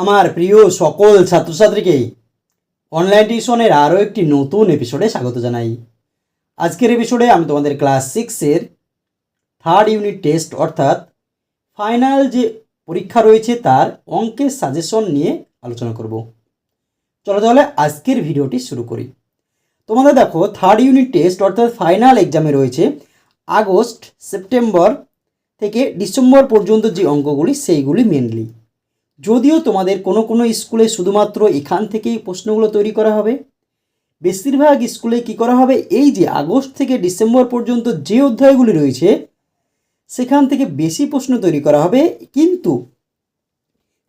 আমার প্রিয় সকল ছাত্রছাত্রীকে অনলাইন টিউশনের আরও একটি নতুন এপিসোডে স্বাগত জানাই। আজকের এপিসোডে আমি তোমাদের ক্লাস সিক্সের থার্ড ইউনিট টেস্ট অর্থাৎ ফাইনাল যে পরীক্ষা রয়েছে তার অঙ্কের সাজেশন নিয়ে আলোচনা করব। চলো তাহলে আজকের ভিডিওটি শুরু করি। তোমাদের দেখো থার্ড ইউনিট টেস্ট অর্থাৎ ফাইনাল এক্সামে রয়েছে আগস্ট, সেপ্টেম্বর থেকে ডিসেম্বর পর্যন্ত যে অঙ্কগুলি, সেইগুলি মেনলি যদিও তোমাদের কোনো কোনো স্কুলে শুধুমাত্র এখান থেকেই প্রশ্নগুলো তৈরি করা হবে, বেশিরভাগ স্কুলে কি করা হবে? এই যে আগস্ট থেকে ডিসেম্বর পর্যন্ত যে অধ্যায়গুলি রয়েছে, সেখান থেকে বেশি প্রশ্ন তৈরি করা হবে। কিন্তু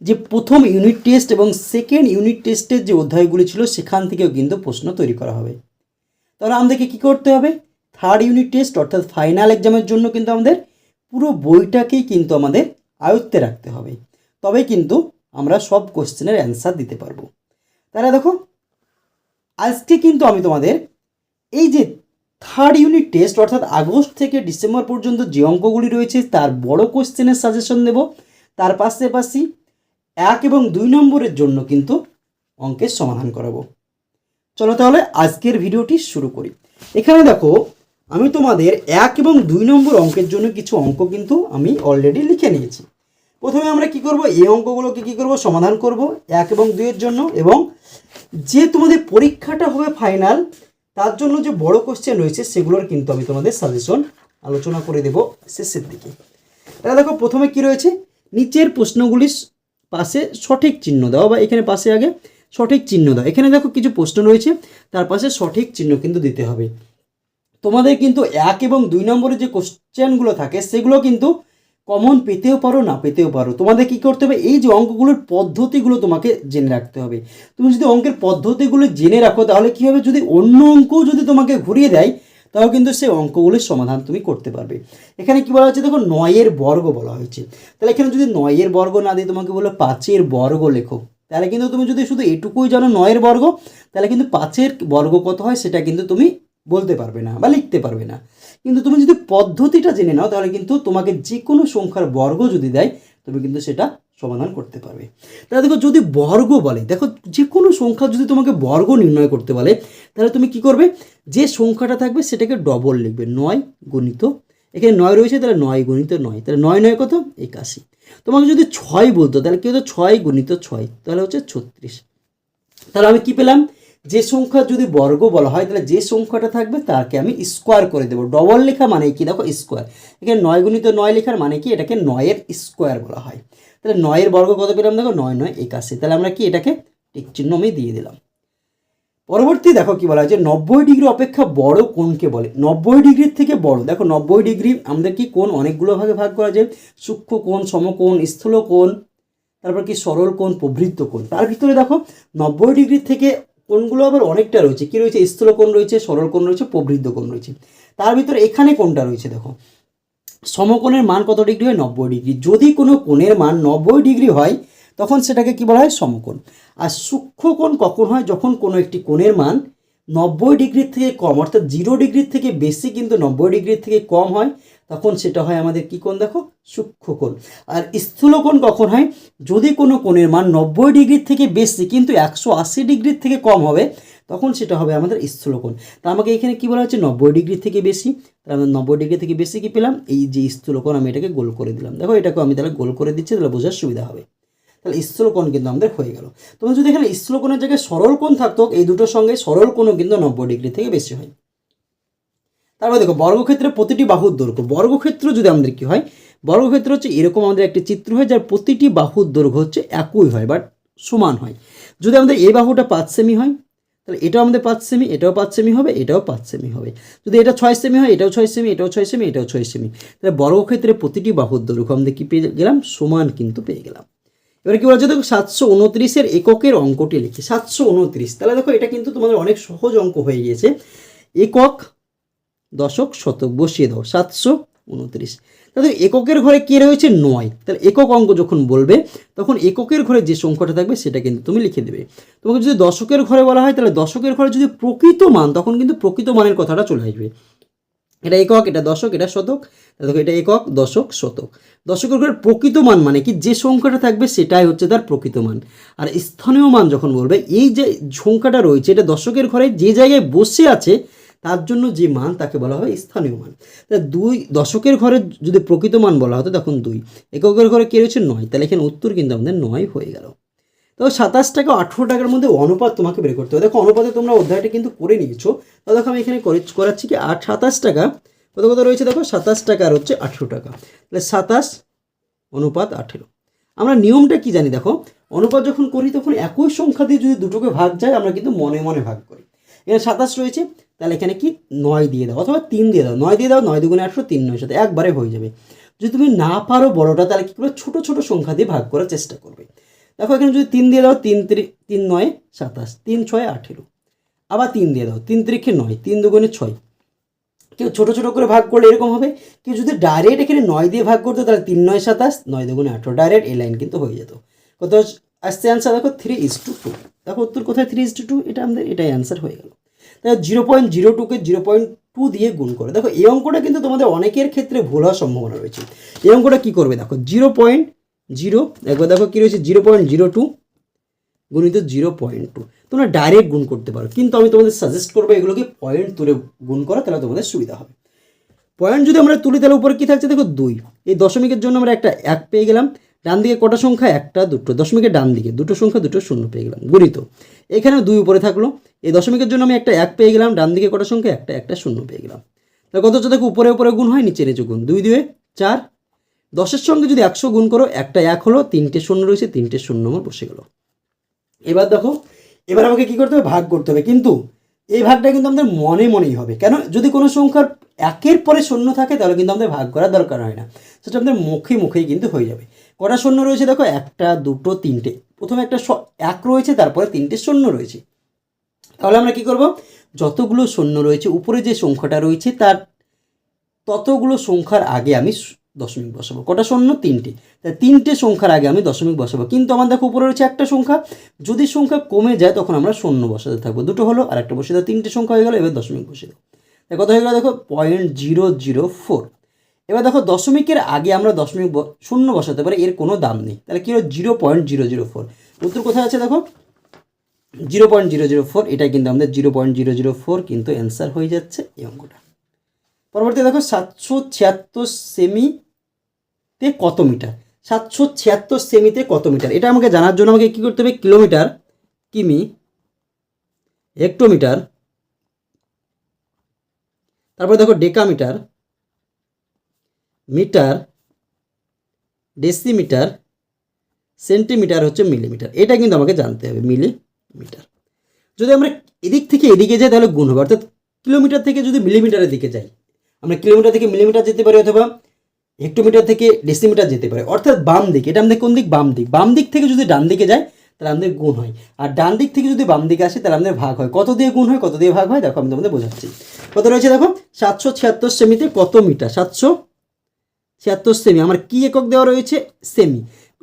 যে প্রথম ইউনিট টেস্ট এবং সেকেন্ড ইউনিট টেস্টের যে অধ্যায়গুলি ছিল, সেখান থেকেও কিন্তু প্রশ্ন তৈরি করা হবে। তাহলে আমাদেরকে কী করতে হবে? থার্ড ইউনিট টেস্ট অর্থাৎ ফাইনাল এক্সামের জন্য কিন্তু আমাদের পুরো বইটাকেই কিন্তু আমাদের আয়ত্তে রাখতে হবে। তবে কিন্তু আমরা সব কোশ্চেনের অ্যান্সার দিতে পারব। তাহলে দেখো, আজকে কিন্তু আমি তোমাদের এই যে থার্ড ইউনিট টেস্ট অর্থাৎ আগস্ট থেকে ডিসেম্বর পর্যন্ত যে অঙ্কগুলি রয়েছে, তার বড় কোশ্চেনের সাজেশন দেব তার পাশাপাশি এক এবং দুই নম্বরের জন্য কিন্তু অঙ্কের সমাধান করাবো। চলো তাহলে আজকের ভিডিওটি শুরু করি। এখানে দেখো, আমি তোমাদের এক এবং দুই নম্বর অঙ্কের জন্য কিছু অঙ্ক কিন্তু আমি অলরেডি লিখে নিয়েছি। প্রথমে আমরা কি করব? এই অঙ্কগুলোকে কি করব? সমাধান করব এক এবং দুইয়ের জন্য এবং যে তোমাদের পরীক্ষাটা হবে ফাইনাল তার জন্য যে বড় কোশ্চেন রয়েছে সেগুলোর কিন্তু আমি তোমাদের সাজেশন আলোচনা করে দেব শেষের দিকে। তাহলে দেখো, প্রথমে কি রয়েছে? নিচের প্রশ্নগুলির পাশে সঠিক চিহ্ন দাও বা এখানে পাশে আগে সঠিক চিহ্ন দাও। এখানে দেখো কিছু প্রশ্ন রয়েছে, তার পাশে সঠিক চিহ্ন কিন্তু দিতে হবে। তোমাদের কিন্তু এক এবং দুই নম্বরের যে কোশ্চেনগুলো থাকে, সেগুলো কিন্তু কমন পেতেও পারো, না পেতেও পারো। তোমাদের কি করতে হবে? এই যে অঙ্কগুলোর পদ্ধতিগুলো তোমাকে জেনে রাখতে হবে। তুমি যদি অঙ্কের পদ্ধতিগুলো জেনে রাখো, তাহলে কী হবে? যদি অন্য অঙ্কও যদি তোমাকে ঘুরিয়ে দেয় তাহলে কিন্তু সেই অঙ্কগুলির সমাধান তুমি করতে পারবে। এখানে কি বলা হচ্ছে দেখো, নয়ের বর্গ বলা হয়েছে। তাহলে এখানে যদি নয়ের বর্গ না দিয়ে তোমাকে বলো পাঁচের বর্গ লেখো, তাহলে কিন্তু তুমি যদি শুধু এটুকুই জানো নয়ের বর্গ, তাহলে কিন্তু পাঁচের বর্গ কত হয়? সেটা কিন্তু তুমি বলতে পারবে না বা লিখতে পারবে না। কিন্তু তুমি যদি পদ্ধতিটা জেনে নাও, তাহলে কিন্তু তোমাকে যে কোনো সংখ্যার বর্গ যদি দেয়, তুমি কিন্তু সেটা সমাধান করতে পারবে। তাহলে দেখো, যদি বর্গ বলে, দেখো যে কোনো সংখ্যা যদি তোমাকে বর্গ নির্ণয় করতে বলে, তাহলে তুমি কি করবে? যে সংখ্যাটা থাকবে, সেটাকে ডবল লিখবে, নয় গণিত। এখানে নয় রয়েছে, তাহলে নয় গণিত নয়। তাহলে নয় নয় কত? একাশি। তোমাকে যদি ছয় বলতো, তাহলে কি হতো? ছয় গণিত ছয়, তাহলে হচ্ছে ছত্রিশ। তাহলে আমি কি পেলাম? যে সংখ্যা যদি বর্গ বলা হয়, তাহলে যে সংখ্যাটা থাকবে তাকে আমি স্কোয়ার করে দেবো। ডবল লেখা মানে কি? দেখো স্কোয়ার এখানে নয় গুণিত নয় লেখার মানে কি? এটাকে নয়ের স্কোয়ার বলা হয়। তাহলে নয়ের বর্গ কত পেলাম? দেখো নয় নয়, একাশি। তাহলে আমরা কি এটাকে টিক চিহ্ন আমি দিয়ে দিলাম। পরবর্তী দেখো কি বলা হয় যে নব্বই ডিগ্রি অপেক্ষা বড় কোণকে বলে। নব্বই ডিগ্রির থেকে বড়। দেখো নব্বই ডিগ্রি আমাদের কি কোণ? অনেকগুলো ভাগে ভাগ করা যায়। সূক্ষ্ম কোণ, সমকোণ, স্থূল কোণ, তারপর কি সরল কোণ প্রবৃত্ত কোণ। তার ভিতরে দেখো নব্বই ডিগ্রির থেকে কোণগুলো আবার অনেকটা রয়েছে। কি রয়েছে? স্থূল কোণ রয়েছে, সরল কোণ রয়েছে, প্রবৃদ্ধ কোণ রয়েছে। তার ভিতরে এখানে কোনটা রয়েছে, দেখো। সমকোণের মান কত ডিগ্রি হয়? নব্বই ডিগ্রি। যদি কোনো কোণের মান নব্বই ডিগ্রি হয়, তখন সেটাকে কি বলা হয়? সমকোণ। আর সূক্ষ্ম কোণ কখন হয়? যখন কোনো একটি কোণের মান নব্বই ডিগ্রির থেকে কম, অর্থাৎ জিরো ডিগ্রির থেকে বেশি কিন্তু নব্বই ডিগ্রির থেকে কম হয়, তখন সেটা হয় আমাদের কী কোণ দেখো? সূক্ষ্ম কোণ। আর স্থূল কোণ কখন হয়? যদি কোনো কোণের মান নব্বই ডিগ্রির থেকে বেশি কিন্তু একশো আশি ডিগ্রির থেকে কম হবে, তখন সেটা হবে আমাদের স্থূল কোণ। তা আমাকে এখানে কী বলা হচ্ছে নব্বই ডিগ্রি থেকে বেশি। তাহলে আমরা নব্বই ডিগ্রি থেকে বেশি কী পেলাম? এই যে স্থূল কোণ আমি এটাকে গোল করে দিলাম। দেখো এটাকে আমি তাহলে গোল করে দিচ্ছি, তাহলে বোঝার সুবিধা হবে। তাহলে স্থূল কোণ কিন্তু আমাদের হয়ে গেল। তোমার যদি এখানে স্থূল কোণের জায়গায় সরল কোণ থাকতো, এই দুটোর সঙ্গে সরল কোণও কিন্তু নব্বই ডিগ্রি থেকে বেশি হয়। তারপর দেখো, বর্গক্ষেত্রে প্রতিটি বাহুর দৈর্ঘ্য। বর্গক্ষেত্র যদি আমাদের কি হয়, বর্গক্ষেত্র হচ্ছে এরকম আমাদের একটি চিত্র হয়, যার প্রতিটি বাহুর দৈর্ঘ্য হচ্ছে একই হয় বাট সমান হয়। যদি আমাদের এই বাহুটা পাঁচ সেমি হয়, তাহলে এটাও আমাদের পাঁচ সেমি, এটাও পাঁচ সেমি হবে, এটাও পাঁচ সেমি হবে। যদি এটা ছয় সেমি হয়, এটাও ছয় সেমি, এটাও ছয় সেমি, এটাও ছয় সেমি। তাহলে বর্গক্ষেত্রে প্রতিটি বাহুর দৈর্ঘ্য আমাদের কী পেয়ে গেলাম? সমান কিন্তু পেয়ে গেলাম। এবার কি বলছে? দেখো, সাতশো উনত্রিশের এককের অঙ্কটি লিখি সাতশো উনত্রিশ। তাহলে দেখো, এটা কিন্তু তোমাদের অনেক সহজ অঙ্ক হয়ে গিয়েছে। একক, দশক, শতক, বসিয়ে দাও। সাতশো উনত্রিশ। তাহলে এককের ঘরে কে রয়েছে? নয়। তাহলে একক অঙ্ক যখন বলবে, তখন এককের ঘরে যে সংখ্যাটা থাকবে, সেটা কিন্তু তুমি লিখে দেবে। তোমাকে যদি দশকের ঘরে বলা হয়, তাহলে দশকের ঘরে যদি প্রকৃত মান, তখন কিন্তু প্রকৃত মানের কথাটা চলে আসবে। এটা একক, এটা দশক, এটা শতক। দেখো, এটা একক, দশক, শতক। দশকের ঘরের প্রকৃত মান মানে কি? যে সংখ্যাটা থাকবে সেটাই হচ্ছে তার প্রকৃত মান। আর স্থানীয় মান যখন বলবে, এই যে সংখ্যাটা রয়েছে, এটা দশকের ঘরে যে জায়গায় বসে আছে, তার জন্য যে মান, তাকে বলা হয় স্থানীয় মান। তা দুই, দশকের ঘরে যদি প্রকৃত মান বলা হতো, তখন দুই। এককের ঘরে কে রয়েছে? নয়। তাহলে এখানে উত্তর কিন্তু আমাদের নয় হয়ে গেল। তো সাতাশ টাকা, আঠেরো টাকার মধ্যে অনুপাত তোমাকে বের করতে হবে। দেখো, অনুপাতে তোমরা অধ্যায়টা কিন্তু করে নিয়েছো। তো দেখো, আমি এখানে করে করাচ্ছি কি? আট সাতাশ টাকা কত কত রয়েছে দেখো? সাতাশ টাকা আর হচ্ছে আঠেরো টাকা। তাহলে সাতাশ অনুপাত আঠেরো। আমরা নিয়মটা কি জানি দেখো? অনুপাত যখন করি তখন একই সংখ্যা দিয়ে যদি দুটোকে ভাগ যায়, আমরা কিন্তু মনে মনে ভাগ করি। এখানে সাতাশ রয়েছে, তাহলে এখানে কি? নয় দিয়ে দাও, অথবা তিন দিয়ে দাও। নয় দিয়ে দাও, নয় দুগুণে আটশো তিন নয়, সাথে একবারে হয়ে যাবে। যদি তুমি না পারো বড়টা, তাহলে কী করবে? ছোটো ছোটো সংখ্যা দিয়ে ভাগ করার চেষ্টা করবে। দেখো, এখানে যদি তিন দিয়ে দাও, তিন তিন নয়, সাতাশ। তিন, ছয়, আঠেরো। আবার তিন দিয়ে দাও, তিন তিরিখে নয়, তিন দুগুণে ছয়। কেউ ছোটো ছোটো করে ভাগ করলে এরকম হবে। কেউ যদি ডাইরেক্ট এখানে নয় দিয়ে ভাগ করতো, তাহলে তিন নয় সাতাশ, নয় দুগুণে আঠেরো ডাইরেক্ট এই লাইন কিন্তু হয়ে যেত। কত আসছে অ্যান্সার দেখো থ্রি ইস টু টু দেখো, উত্তর কোথায় থ্রি ইস টু টু এটা আমাদের, এটাই অ্যান্সার হয়ে গেল। দেখো জিরো পয়েন্ট জিরো টুকে জিরো পয়েন্ট টু দিয়ে গুণ করে। দেখো, এই অঙ্কটা কিন্তু তোমাদের অনেকের ক্ষেত্রে ভুল হওয়ার সম্ভাবনা রয়েছে। এই অঙ্কটা কী করবে? দেখো জিরো পয়েন্ট জিরো একবার দেখো কী রয়েছে? জিরো পয়েন্ট জিরো টু গুণিত জিরো পয়েন্ট টু তোমরা ডাইরেক্ট গুণ করতে পারো। কিন্তু আমি তোমাদের সাজেস্ট করব এগুলোকে পয়েন্ট তুলে গুণ করা, তাহলে তোমাদের সুবিধা হবে। পয়েন্ট যদি আমরা তুলি, তাহলে উপরে কী থাকছে? দেখো দুই। এই দশমিকের জন্য আমরা একটা এক পেয়ে গেলাম। ডান দিকে কটা সংখ্যা? একটা, দুটো। দশমিকের ডান দিকে। দুটো সংখ্যা, দুটো শূন্য পেয়ে গেলাম। গুণিত। এখানে দুই উপরে থাকল। এই দশমিকের জন্য আমি একটা এক পেয়ে গেলাম। ডান দিকে কটা সংখ্যা? একটা একটা শূন্য পেয়ে গেলাম। তাহলে কত হচ্ছে? দেখো উপরে উপরে গুণ হয়, নিচে নিচে গুণ। দুই, দুয়ে চার। দশের সঙ্গে যদি একশো গুণ করো, একটা এক হলো, তিনটে শূন্য রয়েছে, তিনটে শূন্য আমার বসে গেলো। এবার দেখো, এবার আমাকে কি করতে হবে? ভাগ করতে হবে। কিন্তু এই ভাগটা কিন্তু আমাদের মনে মনেই হবে। কেন? যদি কোনো সংখ্যার একের পরে শূন্য থাকে, তাহলে কিন্তু আমাদের ভাগ করার দরকার হয় না। সেটা আমাদের মুখে মুখেই কিন্তু হয়ে যাবে। কটা শূন্য রয়েছে দেখো? একটা, দুটো, তিনটে। প্রথমে একটা এক রয়েছে, তারপরে তিনটে শূন্য রয়েছে। তাহলে আমরা কি করব? যতগুলো শূন্য রয়েছে, উপরে যে সংখ্যাটা রয়েছে, তার ততগুলো সংখ্যার আগে আমি দশমিক বসাবো। কটা শূন্য? তিনটে। তাই তিনটে সংখ্যার আগে আমি দশমিক বসাবো। কিন্তু আমার দেখো উপরে রয়েছে একটা সংখ্যা। যদি সংখ্যা কমে যায়, তখন আমরা শূন্য বসাতে থাকব। দুটো হলো আর একটা বসে দাও। তিনটে সংখ্যা হয়ে গেলো, এবার দশমিক বসে দাও। তাই কত হয়ে গেলো দেখো? পয়েন্ট জিরো জিরো ফোর এবার দেখো, দশমিকের আগে আমরা দশমিক শূন্য বসাতে পারি, এর কোনো দাম নেই। তাহলে কী হলো? Zero point zero zero four উত্তর কোথায় আছে দেখো? Zero point zero zero four এটাই কিন্তু আমাদের zero point zero zero four কিন্তু অ্যান্সার হয়ে যাচ্ছে এই অঙ্কটা। পরবর্তী দেখো সাতশো ছিয়াত্তর সেমিতে কত মিটার? সাতশো ছিয়াত্তর সেমিতে কত মিটার? এটা আমাকে জানার জন্য আমাকে কী করতে হবে? কিলোমিটার, কিমি, হেক্টোমিটার, তারপরে দেখো ডেকামিটার, মিটার, ডেসিমিটার, সেন্টিমিটার হচ্ছে মিলিমিটার। এটা কিন্তু আমাকে জানতে হবে, মিলিমিটার। যদি আমরা এদিক থেকে এদিকে যাই তাহলে গুণ হবে। অর্থাৎ কিলোমিটার থেকে যদি মিলিমিটারের দিকে যাই আমরা কিলোমিটার থেকে মিলিমিটার যেতে পারি অথবা হেক্টোমিটার থেকে ডেসিমিটার যেতে পারে। অর্থাৎ বাম দিক, এটা আমাদের কোন দিক? বাম দিক। বাম দিক থেকে যদি ডান দিকে যায়, তাহলে আমাদের গুণ হয়। আর ডান দিক থেকে যদি বাম দিকে আসে, তাহলে আমাদের ভাগ হয়। কত দিয়ে গুণ হয়, কত দিয়ে ভাগ হয়? দেখো, আমি তোমাদের বোঝাচ্ছি। কত রয়েছে দেখো? সাতশো ছিয়াত্তর সেমিতে কত মিটার? সাতশো ছিয়াত্তর সেমি। আমার কি একক দেওয়া রয়েছে? সেমি।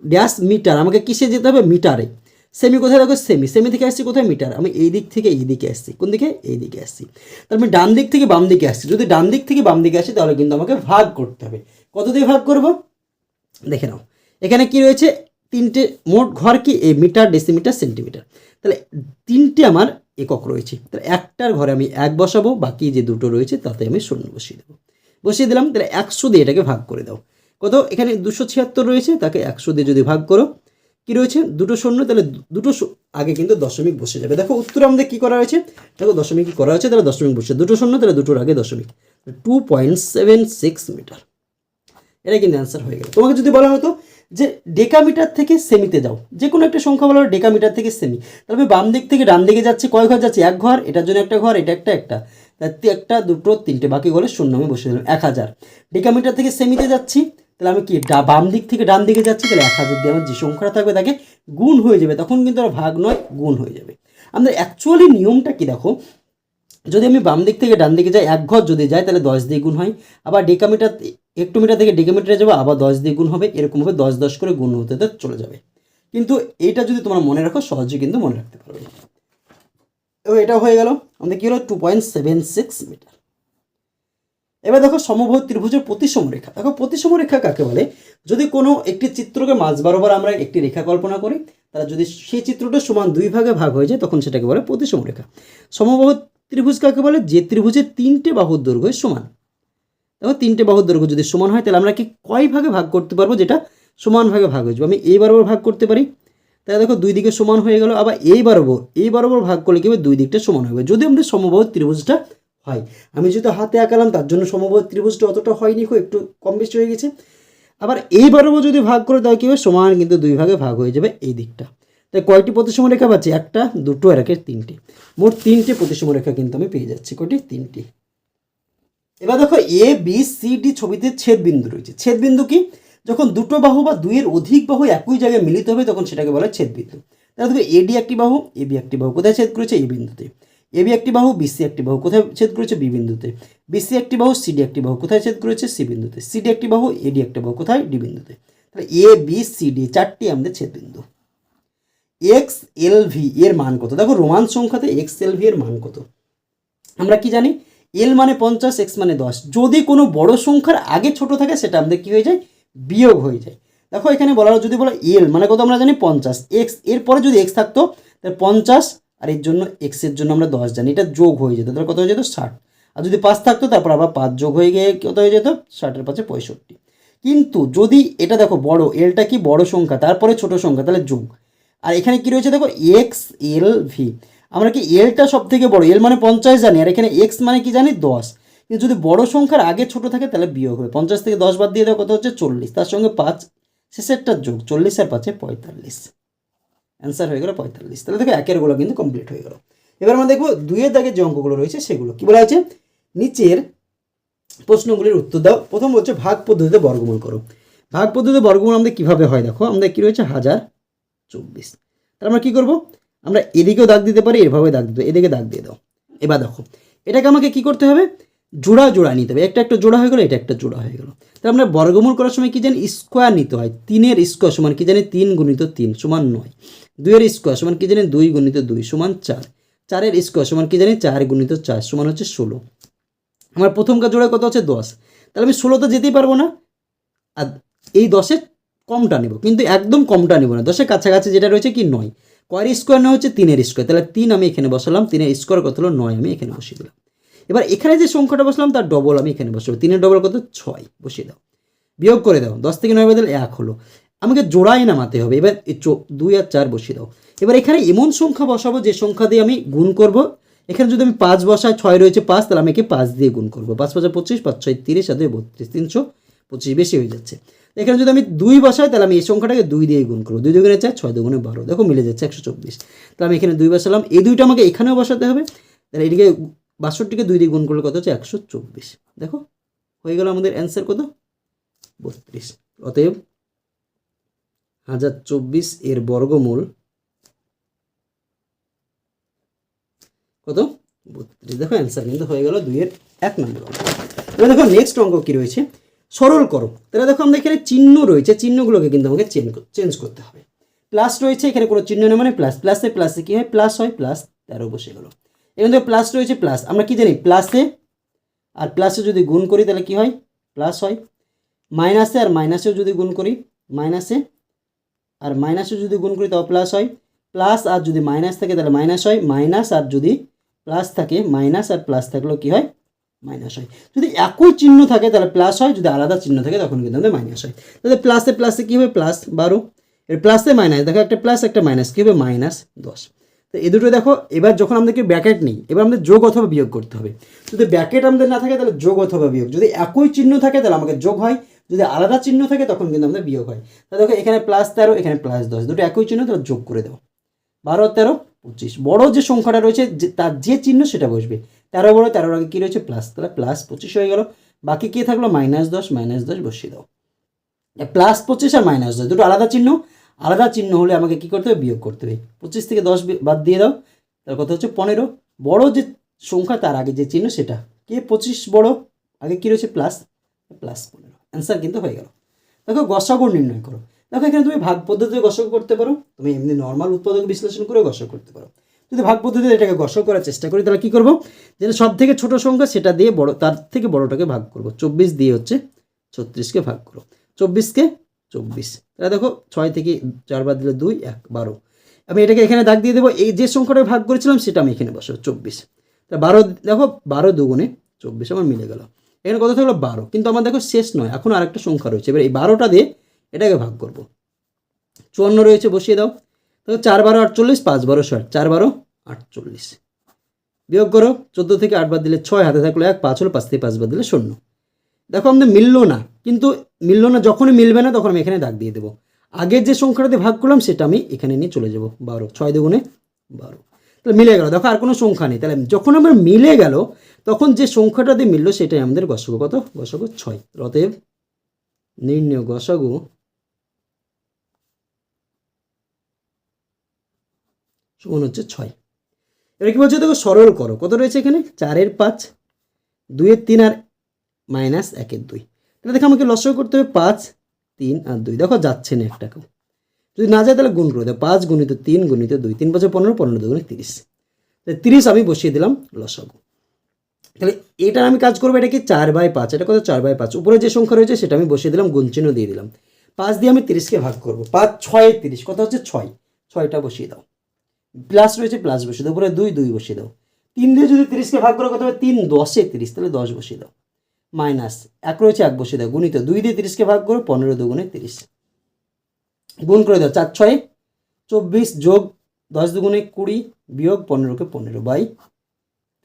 Dash metre. আমাকে কিসে যেতে হবে? মিটারে। সেমি কোথায় রাখো? সেমি সেমি থেকে আসছি কোথায়? মিটার আমি এই দিক থেকে এই দিকে আসছি। কোন দিকে? এই দিকে আসছি। তার মানে ডান দিক থেকে বাম দিকে আসছি। যদি ডান দিক থেকে বাম দিকে আসি, তাহলে কিন্তু আমাকে ভাগ করতে হবে। কত দিয়ে ভাগ করব? দেখে নাও। এখানে কি রয়েছে? তিনটে, মোট ঘর কি? এই মিটার ডেসিমিটার সেন্টিমিটার তাহলে তিনটে আমার একক রয়েছে। তাহলে একটার ঘরে আমি এক বসাবো, বাকি যে দুটো রয়েছে, তাতে আমি শূন্য বসিয়ে দেবো। বসিয়ে দিলাম, তাহলে একশো দিয়ে এটাকে ভাগ করে দাও। কত? এখানে দুশো ছিয়াত্তর রয়েছে, তাকে একশো দিয়ে যদি ভাগ করো কি রয়েছে? দুটো শূন্য, তাহলে দুটো আগে কিন্তু দশমিক বসে যাবে। দেখো, উত্তর আমাদের কি করা হয়েছে? দেখো, দশমিক কি করা হয়েছে? তাহলে দশমিক বসে দুটো শূন্য, তাহলে দুটোর আগে দশমিক। Two point seven six metre এটা কিন্তু অ্যান্সার হয়ে গেল। তোমাকে যদি বলা হতো যে ডেকামিটার থেকে সেমিতে যাও যে কোনো একটা সংখ্যা বলা ডেকামিটার থেকে সেমি তাহলে বাম দিক থেকে ডান দিকে যাচ্ছি, কয় ঘর যাচ্ছে? এক ঘর, এটার জন্য একটা ঘর, এটা একটা একটা। একটা, দুটো, তিনটে, বাকি ঘরে শূন্য আমি বসে দিলাম, এক হাজার। ডেকামিটার থেকে সেমিতে যাচ্ছি তাহলে আমি কি বাম দিক থেকে ডান দিকে যাচ্ছি? তাহলে এক হাজার দিয়ে আমার যে সংখ্যাটা থাকবে তাকে গুণ হয়ে যাবে। তখন কিন্তু আর ভাগ নয়, গুণ হয়ে যাবে। আমাদের অ্যাকচুয়ালি নিয়মটা কি দেখো? যদি আমি বাম দিক থেকে ডান দিকে যাই, এক ঘর যদি যাই তাহলে দশ দিয়ে গুণ হয়। আবার ডেকামিটার হেক্টোমিটার থেকে ডেকামিটারে যাব, আবার দশ দিয়ে গুণ হবে। এরকমভাবে দশ দশ করে গুণ হতে চলে যাবে। কিন্তু এইটা যদি তোমরা মনে রাখো, সহজে কিন্তু মনে রাখতে পারবে। এবং এটা হয়ে গেল। আমাদের কী হলো? Two point seven six metre এবার দেখো সমবাহু ত্রিভুজের প্রতিসম রেখা। দেখো প্রতিসম রেখা কাকে বলে? যদি কোনো একটি চিত্রকে মাঝ বরাবর আমরা একটি রেখা কল্পনা করি, তাহলে যদি সেই চিত্রটা সমান দুই ভাগে ভাগ হয়ে যায়, তখন সেটাকে বলে প্রতিসম রেখা। সমবাহু ত্রিভুজ কাকে বলে? যে ত্রিভুজের তিনটে বাহুর দৈর্ঘ্য সমান। দেখো তিনটে বাহুর দৈর্ঘ্য যদি সমান হয়, তাহলে আমরা কি কয় ভাগে ভাগ করতে পারব? যেটা সমান ভাগে ভাগ হয়ে যাবে। আমি এই বরাবর ভাগ করতে পারি। তাহলে দেখো দুই দিকে সমান হয়ে গেল, আবার এই বরাবর এই বরাবর ভাগ করলে কি হবে? দুই দিকটা সমান হবে যদি আমাদের সমবাহু ত্রিভুজটা হয়। আমি যেহেতু হাতে আঁকালাম, তার জন্য সমবাহু ত্রিভুজটা অতটা হয়নি, খুব একটু কম বেশি হয়ে গেছে। আবার এই বরাবর যদি ভাগ করে তাহলে কি হবে? সমান কিন্তু দুই ভাগে ভাগ হয়ে যাবে এই দিকটা। তাই কয়টি প্রতিসম রেখা পাচ্ছি? একটা, দুটো, আর একের তিনটে। মোট তিনটে প্রতিসম রেখা কিন্তু আমি পেয়ে যাচ্ছি, কটি? তিনটি। এবার দেখো এ বি সি ডি ছবিতে ছেদ বিন্দু রয়েছে। ছেদ বিন্দু কি? যখন দুটো বাহু বা দুইয়ের অধিক বাহু একই জায়গায় মিলিত হবে, তখন সেটাকে বলা হয় ছেদ বিন্দু তাহলে দেখো এডি একটি বাহু এ বি একটি বাহু। কোথায় ছেদ করেছে? এই বিন্দুতে। এ বি একটি বাহু বিসি একটি বাহু, কোথায় ছেদ করেছে? বি বিন্দুতে। বিসি একটি বাহু সিডি একটি বাহু, কোথায় ছেদ করেছে? সি বিন্দুতে। সিডি একটি বাহু এডি একটি বাহু, কোথায়? ডি বিন্দুতে। তাহলে এ, বি, সি, ডি চারটি আমাদের ছেদ বিন্দু এক্স, এল, ভি, এর মান কত? দেখো রোমান সংখ্যাতে এক্স, এল, ভি এর মান কত? আমরা কি জানি? এল মানে পঞ্চাশ, এক্স মানে দশ। যদি কোনো বড় সংখ্যার আগে ছোট থাকে, সেটা আমাদের কি হয়ে যায়? বিয়োগ হয়ে যায়। দেখো এখানে বলা যদি বলো এল মানে কত আমরা জানি? পঞ্চাশ। এক্স, এরপরে যদি এক্স থাকতো, তাহলে পঞ্চাশ আর এর জন্য এক্সের জন্য আমরা দশ জানি, এটা যোগ হয়ে যেত, তাহলে কত হয়ে যেত ষাট। আর যদি পাঁচ থাকতো, তারপর আবার পাঁচ যোগ হয়ে গিয়ে কত হয়ে যেত? ষাটের পাঁচে পঁয়ষট্টি। কিন্তু যদি এটা দেখো বড় এলটা কি বড় সংখ্যা, তারপরে ছোট সংখ্যা, তাহলে যোগ। আর এখানে কি রয়েছে দেখো? এক্স এল ভি আমরা কি এলটা সব থেকে বড়? এল মানে পঞ্চাশ জানি, আর এখানে এক্স মানে কি জানি? দশ। কিন্তু যদি বড় সংখ্যার আগে ছোট থাকে, তাহলে বিয়োগ হবে। পঞ্চাশ থেকে দশ বাদ দিয়ে দেওয়া কত হচ্ছে চল্লিশ। তার সঙ্গে পাঁচ, শেষেরটা যোগ চল্লিশ আর পাঁচে পঁয়তাল্লিশ। অ্যান্সার হয়ে গেল পঁয়তাল্লিশ। তাহলে দেখো একেরগুলো কিন্তু কমপ্লিট হয়ে গেল। এবার আমরা দেখব দুইয়ের দাগের যে অঙ্কগুলো রয়েছে সেগুলো কি বলা হয়েছে? নিচের প্রশ্নগুলির উত্তর দাও। প্রথম হচ্ছে ভাগ পদ্ধতিতে বর্গমূল করো। ভাগ পদ্ধতিতে বর্গমূল আমাদের কীভাবে হয় দেখো? আমাদের কী রয়েছে? হাজার চব্বিশ। তাহলে আমরা কী করব? আমরা এদিকেও দাগ দিতে পারি এভাবে দাগ দিতে এদিকে দাগ দিয়ে দাও। এবার দেখো, এটাকে আমাকে কি করতে হবে? জোড়া জোড়া নিতে হবে। একটা একটা জোড়া হয়ে গেলো, এটা একটা জোড়া হয়ে গেলো। তাহলে আমরা বর্গমূল করার সময় কি জানি? স্কোয়ার নিতে হয়। তিনের স্কোয়ার সমান কি জানি? তিন গুণিত তিন সমান নয়। দুইয়ের স্কোয়ার সমান কি জানি দুই গুণিত দুই সমান চার। চারের স্কোয়ার সমান কি জানি চার গুণিত চার সমান হচ্ছে ষোলো। আমার প্রথম কাজ জোড়ায় কত হচ্ছে দশ। তাহলে আমি ষোলো তো যেতেই পারব না। আর এই দশের কমটা নেব, কিন্তু একদম কমটা নেব না। দশের কাছাকাছি যেটা রয়েছে কি? নয়। কয়ের স্কোয়ার নেওয়া হচ্ছে তিনের স্কোয়ার তাহলে তিন আমি এখানে বসালাম, তিনের স্কোয়ার কত হলো? নয় আমি এখানে বসিয়ে দিলাম। এবার এখানে যে সংখ্যাটা বসলাম, তার ডবল আমি এখানে বসাবো। তিনের ডবল কত? ছয়। বসিয়ে দাও। বিয়োগ করে দাও। দশ থেকে নয় বদল এক হলো। আমাকে জোড়ায় নামাতে হবে। এবার দুই আর চার বসিয়ে দাও। এবার এখানে এমন সংখ্যা বসাবো যে সংখ্যা দিয়ে আমি গুণ করব। এখানে যদি আমি পাঁচ বসাই ছয় রয়েছে পাঁচ, তাহলে আমি একে পাঁচ দিয়ে গুণ করব। পাঁচ পাঁচে পঁচিশ, পাঁচ ছয় তিরিশ, আর দুই বত্রিশ, তিনশো পঁচিশ বেশি হয়ে যাচ্ছে। এখানে যদি আমি দুই বসাই, তাহলে আমি এই সংখ্যাটাকে দুই দিয়ে গুণ করব। দুই দুগুণে চার, ছয় দুগুণে বারো। দেখো মিলে যাচ্ছে একশো চব্বিশ। তাহলে আমি এখানে দুই বসালাম। এই দুইটা আমাকে এখানেও বসাতে হবে। তাহলে এদিকে বাষট্টিকে দুই দিয়ে গুণ করলে কত হচ্ছে? একশো চব্বিশ। দেখো, হয়ে গেল আমাদের অ্যান্সার কত? বত্রিশ। অতএব হাজার চব্বিশ এর বর্গমূল কত? বত্রিশ। দেখো অ্যান্সার কিন্তু হয়ে গেল দুইয়ের এক নম্বর অঙ্ক। এবার দেখো নেক্সট অঙ্ক কী রয়েছে? সরল করো। তাহলে দেখো আমাদের এখানে চিহ্ন রয়েছে, চিহ্নগুলোকে কিন্তু আমাকে চেঞ্জ চেঞ্জ করতে হবে। প্লাস রয়েছে, এখানে কোনো চিহ্ন নেই মানে প্লাস প্লাসে প্লাসে কী হয়? প্লাস হয় প্লাস তেরো বসে গেলো। এখানে দেখো প্লাস রয়েছে প্লাস আমরা কি জানি? প্লাসে আর প্লাসে যদি গুণ করি তাহলে কী হয়? প্লাস হয়। মাইনাসে আর মাইনাসেও যদি গুণ করি মাইনাসে আর মাইনাসে যদি গুণ করি তাও প্লাস হয়। প্লাস আর যদি মাইনাস থাকে তাহলে মাইনাস হয়। মাইনাস আর যদি প্লাস থাকে মাইনাস আর প্লাস থাকলেও কী হয়? মাইনাস হয়। যদি একই চিহ্ন থাকে তাহলে প্লাস হয়। যদি আলাদা চিহ্ন থাকে তখন কিন্তু আমাদের মাইনাস হয়। তাহলে প্লাসে প্লাসে কী হবে? প্লাস বারো। এর প্লাসে মাইনাস দেখো একটা প্লাস একটা মাইনাস কী হবে? মাইনাস দশ। তো এই দুটো দেখো, এবার যখন আমাদেরকে ব্যাকেট নেই, এবার আমাদের যোগ অথবা বিয়োগ করতে হবে। যদি ব্যাকেট আমাদের না থাকে তাহলে যোগ অথবা বিয়োগ। যদি একই চিহ্ন থাকে তাহলে আমাকে যোগ হয়। যদি আলাদা চিহ্ন থাকে, তখন কিন্তু আমাদের বিয়োগ হয়। তাহলে দেখো, এখানে প্লাস তেরো, এখানে প্লাস দশ, দুটো একই চিহ্ন, তাহলে যোগ করে দাও বারো, তেরো, পঁচিশ। বড় যে সংখ্যাটা রয়েছে, যে, তার যে চিহ্ন সেটা বসবে। তেরো বড়, তেরোর আগে কী রয়েছে? প্লাস তাহলে প্লাস পঁচিশ হয়ে গেল। বাকি কী থাকল? মাইনাস দশ মাইনাস দশ বসিয়ে দাও। প্লাস পঁচিশ আর মাইনাস দশ, দুটো আলাদা চিহ্ন। আলাদা চিহ্ন হলে আমাকে কী করতে হবে? বিয়োগ করতে হবে। পঁচিশ থেকে দশ বাদ দিয়ে দাও। তার কথা হচ্ছে পনেরো। বড় যে সংখ্যা, তার আগে যে চিহ্ন সেটা। কে পঁচিশ বড়? আগে কী রয়েছে? প্লাস প্লাস পনেরো। অ্যান্সার কিন্তু হয়ে গেল। দেখো গসাগু নির্ণয় করো। দেখো, এখানে তুমি ভাগ পদ্ধতিতে গসাগু করতে পারো। তুমি এমনি নর্মাল উৎপাদক বিশ্লেষণ করে গসাগু করতে পারো। যদি ভাগ পদ্ধতিতে এটাকে গসক করার চেষ্টা করি, তাহলে কী করব? যেটা সব থেকে ছোটো সংখ্যা, সেটা দিয়ে বড়, তার থেকে বড়টাকে ভাগ করব। চব্বিশ দিয়ে হচ্ছে ছত্রিশকে ভাগ করো চব্বিশকে চব্বিশ। তাহলে দেখো, ছয় থেকে চারবার দিলে দুই, এক, বারো। আমি এটাকে এখানে দাগ দিয়ে দেবো। এই যে সংখ্যাটা ভাগ করেছিলাম, সেটা আমি এখানে বসাবো, চব্বিশ। তা বারো, দেখো, বারো দুগুণে চব্বিশ আমার মিলে গেল। এখানে কত থাকল বারো। কিন্তু আমার দেখো শেষ নয়, এখন আরেকটা সংখ্যা রয়েছে। এবার এই বারোটা দিয়ে এটাকে ভাগ করব। চুয়ান্ন রয়েছে, বসিয়ে দাও। দেখো চার বারো আটচল্লিশ, পাঁচ বারো ষাট, চার বারো আটচল্লিশ। বিয়োগ করো, চোদ্দ থেকে আট আটবার দিলে ছয়, হাতে থাকল এক, পাঁচ হলো পাঁচ থেকে পাঁচ পাঁচবার দিলে শূন্য। দেখো আমাদের মিললো না, কিন্তু মিললো না যখনই মিলবে না তখন আমি এখানে দাগ দিয়ে দেবো। আগের যে সংখ্যাটা দিয়ে ভাগ করলাম সেটা আমি এখানে নিয়ে চলে যাব, বারো, ছয় দুগুণে বারো। তাহলে মিলে গেল। দেখো আর কোনো সংখ্যা নেই। তাহলে যখন আমার মিলে গেল, তখন যে সংখ্যাটা দিয়ে মিললো সেটাই আমাদের গসগু। কত? গসগু ছয়। অতএব নির্ণয় গসগু সমান হচ্ছে ছয়। এবার কি বলছে? দেখো সরল করো। কত রয়েছে এখানে? চারের পাঁচ, দুইয়ের তিন আর মাইনাস একের দুই। তাহলে দেখো আমাকে লসও করতে হবে পাঁচ, তিন আর দুই। দেখো যাচ্ছে না একটাকেও যদি না যায় তাহলে গুণ করে দেয় পাঁচ গুণিত তিন গুণিত দুই। তিন পাঁচে পনেরো পনেরো দুগুণে তিরিশ। তাহলে তিরিশ আমি বসিয়ে দিলাম লসাগু তাহলে এটা আমি কাজ করব, এটা কি চার বাই পাঁচ? এটা কত? চার বাই পাঁচ। উপরে যে সংখ্যা রয়েছে সেটা আমি বসিয়ে দিলাম, গুণ চিহ্ন দিয়ে দিলাম। পাঁচ দিয়ে আমি তিরিশকে ভাগ করব। পাঁচ, ছয়, তিরিশ। কত হচ্ছে? ছয়। ছয়টা বসিয়ে দাও। প্লাস রয়েছে প্লাস বসিয়ে দাও। উপরে দুই দুই বসিয়ে দাও। তিন দিয়ে যদি তিরিশকে ভাগ করো, কত হবে? তিন, দশে তিরিশ। তাহলে দশ বসিয়ে দাও। মাইনাস এক রয়েছে, এক বসিয়ে দাও। গুণিত দুই দিয়ে তিরিশকে ভাগ করো, পনেরো দুগুণে তিরিশ। গুণ করে দাও, চার ছয়, চব্বিশ যোগ দশ দুগুণে কুড়ি বিয়োগ পনেরোকে পনেরো বাই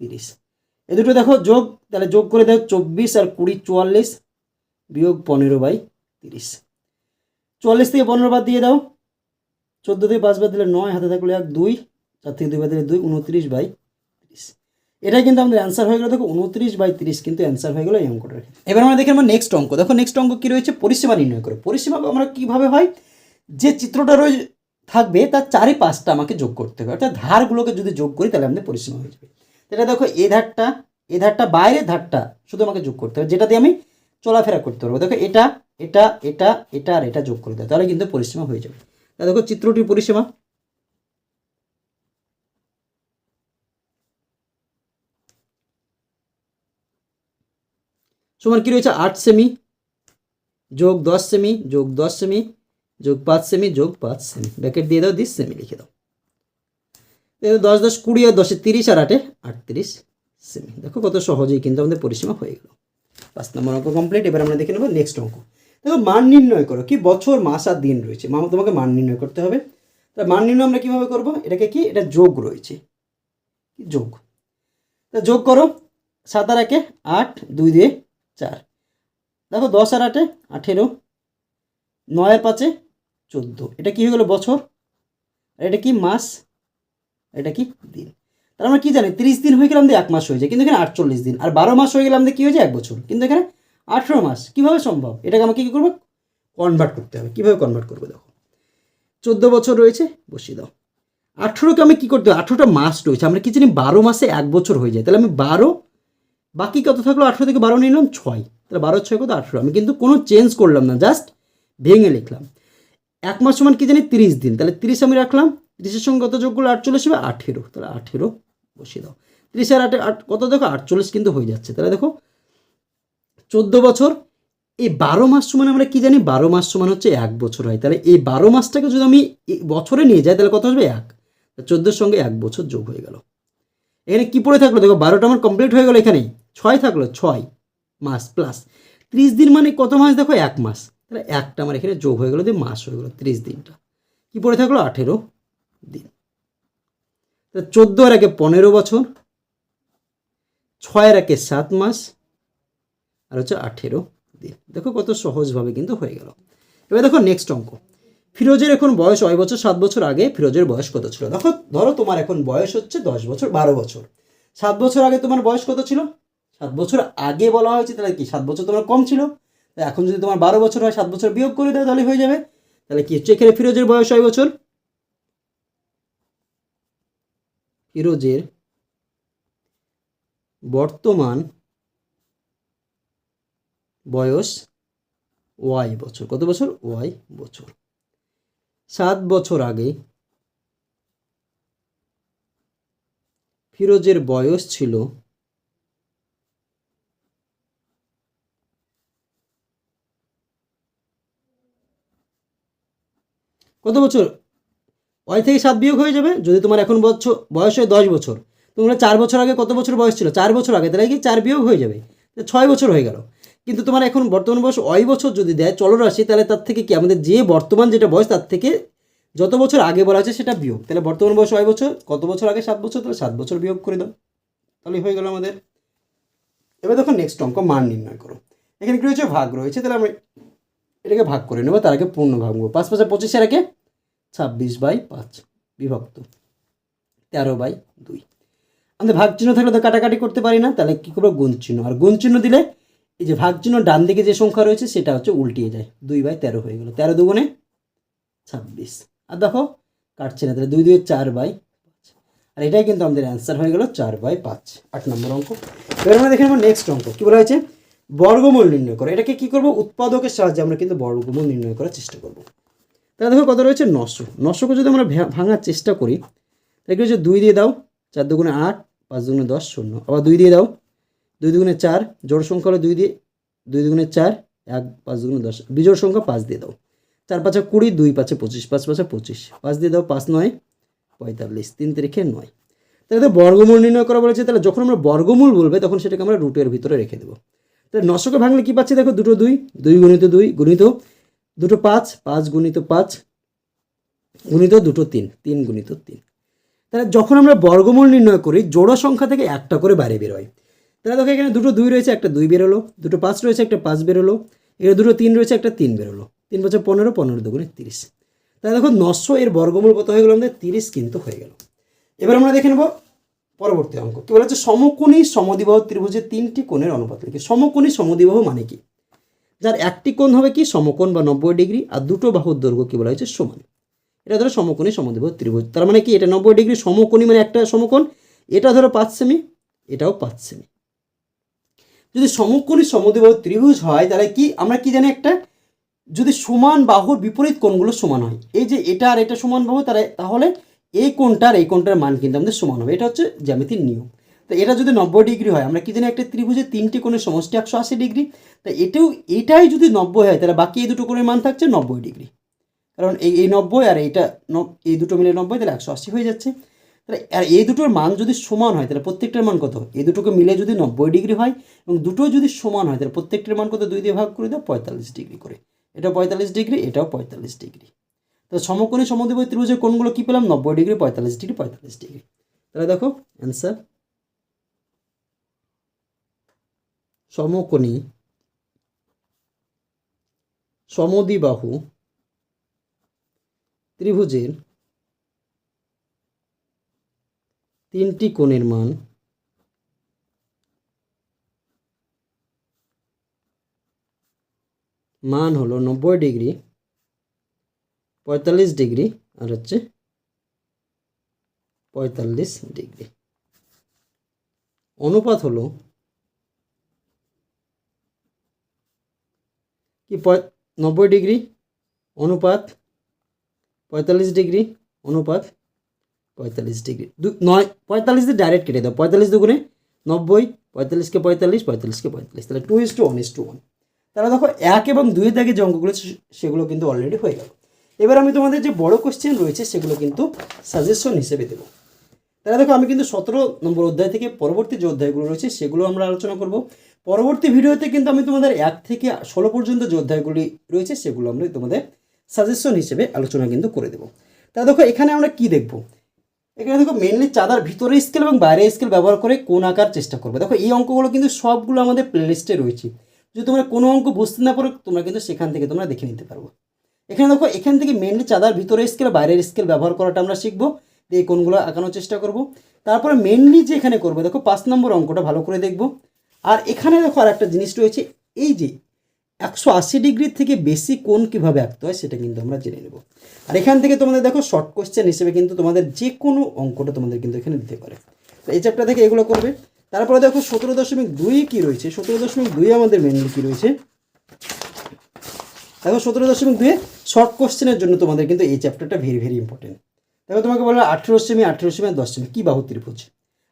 তিরিশ। এ দুটো দেখো, যোগ, তাহলে যোগ করে দাও চব্বিশ আর কুড়ি চুয়াল্লিশ বিয়োগ পনেরো বাই তিরিশ। চুয়াল্লিশ থেকে পনেরো বাদ দিয়ে দাও, চোদ্দ থেকে পাঁচ বাদ দিলে নয়, হাতে থাকলে এক, দুই, চার থেকে দুই বাদ দিলে দুই, উনত্রিশ বাই তিরিশ। এটাই কিন্তু আমাদের অ্যান্সার হয়ে গেল, দেখো উনত্রিশ বাই তিরিশ কিন্তু অ্যান্সার হয়ে গেলো এই অঙ্কটার এবার আমরা দেখি আমরা নেক্সট অঙ্ক। দেখো নেক্সট অঙ্ক কী রয়েছে? পরিসীমা নির্ণয় করো। পরিসীমা আমরা কীভাবে হয়? যে চিত্রটা রয়ে থাকবে, তার চারি পাঁচটা আমাকে যোগ করতে হবে। অর্থাৎ ধারগুলোকে যদি যোগ করি, তাহলে আমাদের পরিসীমা হয়ে যাবে। এটা দেখো, এ ধারটা এ ধারটা বাইরের ধারটা শুধু আমাকে যোগ করতে হবে যেটা দিয়ে আমি চলাফেরা করতে পারব। দেখো, এটা এটা এটা এটা আর এটা যোগ করে দেয় তাহলে কিন্তু পরিসীমা হয়ে যাবে। তা দেখো, চিত্রটির পরিসীমা। সমান কি রয়েছে? আট সেমি যোগ দশ সেমি যোগ দশ সেমি যোগ পাঁচ সেমি যোগ পাঁচ সেমি ব্যাকেট দিয়ে দাও দিস সেমি লিখে দাও। দশ দশ কুড়ি আর দশে তিরিশ আর আটে আটত্রিশ সেমি দেখো কত সহজেই কিন্তু আমাদের পরিসীমা হয়ে গেল। পাঁচ নম্বর অঙ্ক কমপ্লিট এবার আমরা দেখে নেব নেক্সট অঙ্ক। দেখো মান নির্ণয় করো, কি বছর, মাস আর দিন রয়েছে। মা তোমাকে মান নির্ণয় করতে হবে। তা মান নির্ণয় আমরা কীভাবে করব? এটাকে কি? এটা যোগ রয়েছে। যোগ? তা যোগ করো, সাত আর একে আট, দুই দিয়ে চার। দেখো দশ আর আটে আঠেরো, নয় আর পাঁচে চোদ্দ। এটা কি হয়ে গেলো বছর? এটা কি মাস? এটা কি দিন? তার আমরা কি জানি? তিরিশ দিন হয়ে গেলাম দিয়ে এক মাস হয়ে যায়, কিন্তু এখানে আটচল্লিশ দিন। আর বারো মাস হয়ে গেলাম দিয়ে কী হয়ে যায়? এক বছর। কিন্তু এখানে আঠেরো মাস। কীভাবে সম্ভব? এটাকে আমাকে কী করব? কনভার্ট করতে হবে। কীভাবে কনভার্ট করব দেখো? চোদ্দ বছর রয়েছে, বসিয়ে দাও। আঠেরোকে আমি কী করতে হবে? আঠেরোটা মাস রয়েছে। আমরা কি জানি? বারো মাসে এক বছর হয়ে যায়। তাহলে আমি বারো, বাকি কত থাকল? আঠেরো থেকে বারো নিলাম, ছয়। তাহলে বারো, ছয় কত? আঠেরো। আমি কিন্তু কোনো চেঞ্জ করলাম না জাস্ট ভেঙে লিখলাম। এক মাস সমান কি জানি? তিরিশ দিন। তাহলে তিরিশ আমি রাখলাম, তিরিশের সঙ্গে কত যোগ করলে আটচল্লিশ হবে? আঠেরো। তাহলে আঠেরো বসিয়ে দাও। তিরিশ আর আটে আট, কত দেখো? আটচল্লিশ কিন্তু হয়ে যাচ্ছে। তাহলে দেখো, চোদ্দ বছর, এই বারো মাস সমান আমরা কি জানি? বারো মাস সমান হচ্ছে এক বছর হয়। তাহলে এই বারো মাসটাকে যদি আমি বছরে নিয়ে যাই, তাহলে কত আসবে? এক। চোদ্দোর সঙ্গে এক বছর যোগ হয়ে গেল। এখানে কি পড়ে থাকল? দেখো, বারোটা আমার কমপ্লিট হয়ে গেলো এখানেই। ছয় থাকল, ছয় মাস প্লাস ত্রিশ দিন মানে কত মাস? দেখো, এক মাস। তাহলে একটা আমার এখানে যোগ হয়ে গেলো দিয়ে মাস হয়ে গেলো ত্রিশ দিনটা। কি পড়ে থাকল? আঠেরো দিন। তাহলে চোদ্দ আর একে পনেরো বছর ছয়ের একে সাত মাস, আর হচ্ছে আঠেরো দিন। দেখো কত সহজভাবে কিন্তু হয়ে গেল। এবার দেখো নেক্সট অঙ্ক। ফিরোজের এখন বয়স ছয় বছর, সাত বছর আগে ফিরোজের বয়স কত ছিল? দেখো, ধরো তোমার এখন বয়স হচ্ছে দশ বছর, বারো বছর। সাত বছর আগে তোমার বয়স কত ছিল? সাত বছর আগে বলা হয়েছে, তাহলে কি সাত বছর তোমার কম ছিল? এখন যদি তোমার বারো বছর হয়, সাত বছর বিয়োগ করে দাও, তাহলে হয়ে যাবে। তাহলে কি হচ্ছে? এখানে ফিরোজের বয়স ছয় বছর। ফিরোজের বর্তমান বয়স ওয়াই বছর। কত বছর? ওয়াই বছর। সাত বছর আগে ফিরোজের বয়স ছিল কত বছর? ওই থেকে সাত বিয়োগ হয়ে যাবে। যদি তোমার এখন বছর, বয়স হয় দশ বছর। তোমরা চার বছর আগে কত বছর বয়স ছিল? চার বছর আগে। তাহলে কি চার বিয়োগ হয়ে যাবে? ছয় বছর হয়ে গেল। কিন্তু তোমার এখন বর্তমান বয়স অয় বছর যদি দেয় চলরাশি তাহলে তার থেকে কি আমাদের যে বর্তমান যেটা বয়স, তার থেকে যত বছর আগে বলা আছে সেটা বিয়োগ। তাহলে বর্তমান বয়স অয় বছর, কত বছর আগে সাত বছর, তাহলে সাত বছর বিয়োগ করে দাও। তাহলে হয়ে গেল আমাদের। এবার দেখো নেক্সট অঙ্ক মান নির্ণয় করো। এখানে কি রয়েছে? ভাগ রয়েছে। তাহলে আমরা এটাকে ভাগ করে নেব, তার আগে পূর্ণ ভাগ নেব। পাঁচ পাঁচে পঁচিশের আগে ছাব্বিশ বাই পাঁচ বিভক্ত, তেরো বাই দুই। আমাদের ভাগ চিহ্ন থাকলে তো কাটাকাটি করতে পারি না, তাহলে কী করব? গুণ চিহ্ন। আর গুণ চিহ্ন দিলে এই যে ভাগ চিহ্ন ডান দিকে যে সংখ্যা রয়েছে, সেটা হচ্ছে উল্টিয়ে যায়। দুই বাই তেরো হয়ে গেলো। তেরো দুগুণে ছাব্বিশ। আর দেখো, কাটছে না, তাহলে দুই দুই চার বাই পাঁচ। আর এটাই কিন্তু আমাদের অ্যান্সার হয়ে গেলো চার বাই পাঁচ। আট নম্বর অঙ্ক। এবার আমরা দেখে নেব নেক্সট অঙ্ক। কী বলা হয়েছে? বর্গমূল নির্ণয় করো। এটাকে কী করব? উৎপাদকের সাহায্যে আমরা কিন্তু বর্গমূল নির্ণয় করার চেষ্টা করব। তাহলে দেখো কত রয়েছে? নশো। নশোকে যদি আমরা ভাঙার চেষ্টা করি, তাহলে কি হচ্ছে দুই দিয়ে দাও, চার দুগুণে আট, পাঁচ দুগুণে দশ, শূন্য। আবার দুই দিয়ে দাও, দুই দুগুণে চার, জোড় সংখ্যা হলো দুই দিয়ে, দুই দুগুণে চার, এক, পাঁচ দুগুণে দশ। বিজোড় সংখ্যা পাঁচ দিয়ে দাও। চার পাঁচে কুড়ি, দুই পাঁচে পঁচিশ, পাঁচ পাঁচে পঁচিশ। পাঁচ দিয়ে দাও পাঁচ নয়, পঁয়তাল্লিশ। তিন তারিখে নয়। তাহলে বর্গমূল নির্ণয় করা বলেছে। তাহলে যখন আমরা বর্গমূল বলবে, তখন সেটাকে আমরা রুটের ভিতরে রেখে দেবো। তাহলে নশোকে ভাঙলে কী পাচ্ছি দেখো? দুটো দুই দুই গুণিত দুই, গুণিত দুটো পাঁচ পাঁচ গুণিত পাঁচ, গুণিত দুটো তিন তিন গুণিত তিন। তাহলে যখন আমরা বর্গমূল নির্ণয় করি, জোড়া সংখ্যা থেকে একটা করে বাইরে বেরোয় তাহলে দেখো এখানে দুটো দুই রয়েছে, একটা দুই বেরোলো, দুটো পাঁচ রয়েছে, একটা পাঁচ বেরোলো, এখানে দুটো তিন রয়েছে, একটা তিন বেরোলো। তিন বছর পনেরো পনেরো দুগুণে তিরিশ। তাহলে দেখো নশো এর বর্গমূল কত হয়ে গেল আমাদের? তিরিশ কিন্তু হয়ে গেল। এবার আমরা দেখে নেব পরবর্তী অঙ্ক। কি বলা হচ্ছে সমকোণী সমদ্বিবাহ ত্রিভুজের তিনটি কোণের অনুপাত লিখি। সমকোণী সমদ্বিবাহ মানে কি? যার একটি কোণ হবে কি? সমকোণ বা নব্বই ডিগ্রি আর দুটো বাহুর দৈর্ঘ্য কী বলা হয়েছে? সমান। এটা ধরো সমকোণী সমদ্বিবাহ ত্রিভুজ। তার মানে কি? এটা নব্বই ডিগ্রি সমকোণী মানে একটা সমকোণ। এটা ধরো পাঁচ সেমি, এটাও পাঁচ সেমি। যদি সমকোণী সমদ্বিবাহ ত্রিভুজ হয়, তাহলে কি? আমরা কি জানি একটা? যদি সমান বাহুর বিপরীত কোণগুলো সমান হয়। এই যে এটা আর এটা সমান বাহু, তাহলে তাহলে এই কোণটার এই কোণটার মান কিন্তু আমাদের সমান হবে। এটা হচ্ছে জ্যামিতির নিয়ম। তো এটা যদি নব্বই ডিগ্রি হয়, আমরা কি জানি একটা ত্রিভুজের তিনটি কোণের সমষ্টি একশো আশি ডিগ্রি। তা এটাও, এটাই যদি নব্বই হয়, তাহলে বাকি এই দুটো কোণের মান থাকছে নব্বই ডিগ্রি। কারণ এই এই নব্বই আর এইটা এই দুটো মিলে নব্বই, তাহলে একশো আশি হয়ে যাচ্ছে। তাহলে আর এই দুটোর মান যদি সমান হয়, তাহলে প্রত্যেকটার মান কত? এই দুটোকে মিলে যদি নব্বই ডিগ্রি হয়, এবং দুটো যদি সমান হয়, তাহলে প্রত্যেকটার মান কত? দুই দিয়ে ভাগ করে দাও, পঁয়তাল্লিশ ডিগ্রি করে। এটা পঁয়তাল্লিশ ডিগ্রি, এটাও পঁয়তাল্লিশ ডিগ্রি। তো সমকোণী সমদ্বিবাহী ত্রিভুজের কোণগুলো কী পেলাম? নব্বই ডিগ্রি, পঁয়তাল্লিশ ডিগ্রি পঁয়তাল্লিশ ডিগ্রি। তাহলে দেখো অ্যান্সার সমকোণী সমদ্বিবাহু ত্রিভুজের তিনটি কোণের মান মান হলো নব্বই ডিগ্রি পঁয়তাল্লিশ ডিগ্রি আর হচ্ছে পঁয়তাল্লিশ ডিগ্রি। অনুপাত হলো কি নব্বই ডিগ্রি অনুপাত পঁয়তাল্লিশ ডিগ্রি অনুপাত পঁয়তাল্লিশ ডিগ্রি। দু, নয়, পঁয়তাল্লিশ দিয়ে ডাইরেক্ট কেটে দাও। পঁয়তাল্লিশ দুগুণে নব্বই পঁয়তাল্লিশকে পঁয়তাল্লিশ পঁয়তাল্লিশকে পঁয়তাল্লিশ। তাহলে two is two one is two one তাহলে দেখো এক এবং দুইয়ের দাগে যে অঙ্কগুলো সেগুলো কিন্তু অলরেডি হয়ে গেল। এবার আমি তোমাদের যে বড় কোশ্চেন রয়েছে সেগুলো কিন্তু সাজেশন হিসেবে দেবো। তাহলে দেখো, আমি কিন্তু সতেরো নম্বর অধ্যায় থেকে পরবর্তী যে অধ্যায়গুলো রয়েছে সেগুলো আমরা আলোচনা করব। পরবর্তী ভিডিওতে কিন্তু আমি তোমাদের এক থেকে ষোলো পর্যন্ত যে অধ্যায়গুলি রয়েছে সেগুলো আমরা তোমাদের সাজেশন হিসেবে আলোচনা কিন্তু করে দেবো। তাহলে দেখো, এখানে আমরা কি দেখব? এখানে দেখো মেনলি চাঁদার ভিতরে স্কেল এবং বাইরে স্কেল ব্যবহার করে কোন আঁকার চেষ্টা করবে। দেখো, এই অঙ্কগুলো কিন্তু সবগুলো আমাদের প্লেলিস্টে রয়েছে। যদি তোমরা কোনো অঙ্ক বুঝতে না পারো, তোমরা কিন্তু সেখান থেকে তোমরা দেখে নিতে পারব এখানে দেখো, এখান থেকে মেনলি চাঁদার ভিতরের স্কেল বাইরের স্কেল ব্যবহার করাটা আমরা শিখব। এই কোনগুলো আঁকানোর চেষ্টা করব। তারপরে মেনলি যে এখানে করব, দেখো, পাঁচ নম্বর অঙ্কটা ভালো করে দেখব। আর এখানে দেখো আর একটা জিনিস রয়েছে, এই যে একশো আশি ডিগ্রির থেকে বেশি কোন কীভাবে আঁকতে হয় সেটা কিন্তু আমরা জেনে নেব। আর এখান থেকে তোমাদের দেখো শর্ট কোয়েশ্চেন হিসেবে কিন্তু তোমাদের যে কোনো অঙ্কটা তোমাদের কিন্তু এখানে দিতে পারে। এই চ্যাপ্টার থেকে এগুলো করবে। তারপরে দেখো, সতেরো দশমিক দুই কী রয়েছে? সতেরো দশমিক দুই আমাদের মেনলি কী রয়েছে? দেখো সতেরো দশমিক দুয়ে শর্ট কোশ্চেনের জন্য তোমাদের কিন্তু এই চ্যাপ্টারটা ভেরি ভেরি ইম্পর্টেন্ট দেখো তোমাকে বলল আঠেরো সেমি আঠেরো সেমি আর দশ সেমি কী বাহু ত্রিভুজ?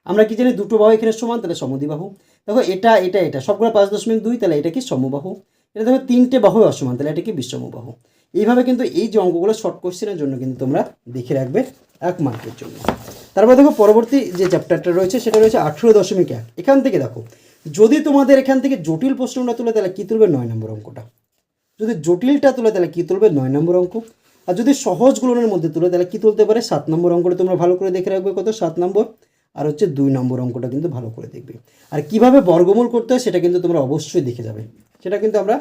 আমরা কি জানি দুটো বাহু এখানে সমান, তাহলে সমদ্বিবাহু দেখো এটা এটা এটা, সবগুলো পাঁচ দশমিক দুই, তাহলে এটা কি সমবাহু? এটা দেখো তিনটে বাহু অসমান, তাহলে এটা কি বিষমবাহু এইভাবে কিন্তু এই যে অঙ্কগুলো শর্ট কোশ্চেনের জন্য কিন্তু তোমরা দেখে রাখবে এক মার্কের জন্য। তারপর দেখো পরবর্তী যে চ্যাপ্টারটা রয়েছে, সেটা রয়েছে আঠেরো দশমিক এক। এখান থেকে দেখো, যদি তোমাদের এখান থেকে জটিল প্রশ্নটা তুলে, তাহলে কী তুলবে? নয় নম্বর অঙ্কটা। যদি জটিলটা তোলে, তাহলে কী তুলবে? নয় নম্বর অঙ্ক। আর যদি সহজগুলোর মধ্যে তুলে, তাহলে কী তুলতে পারে? সাত নম্বর অঙ্কটা তোমরা ভালো করে দেখে রাখবে কত? সাত নম্বর। আর হচ্ছে দুই নম্বর অঙ্কটা কিন্তু ভালো করে দেখবে। আর কীভাবে বর্গমূল করতে হয়, সেটা কিন্তু তোমরা অবশ্যই দেখে যাবে। সেটা কিন্তু আমরা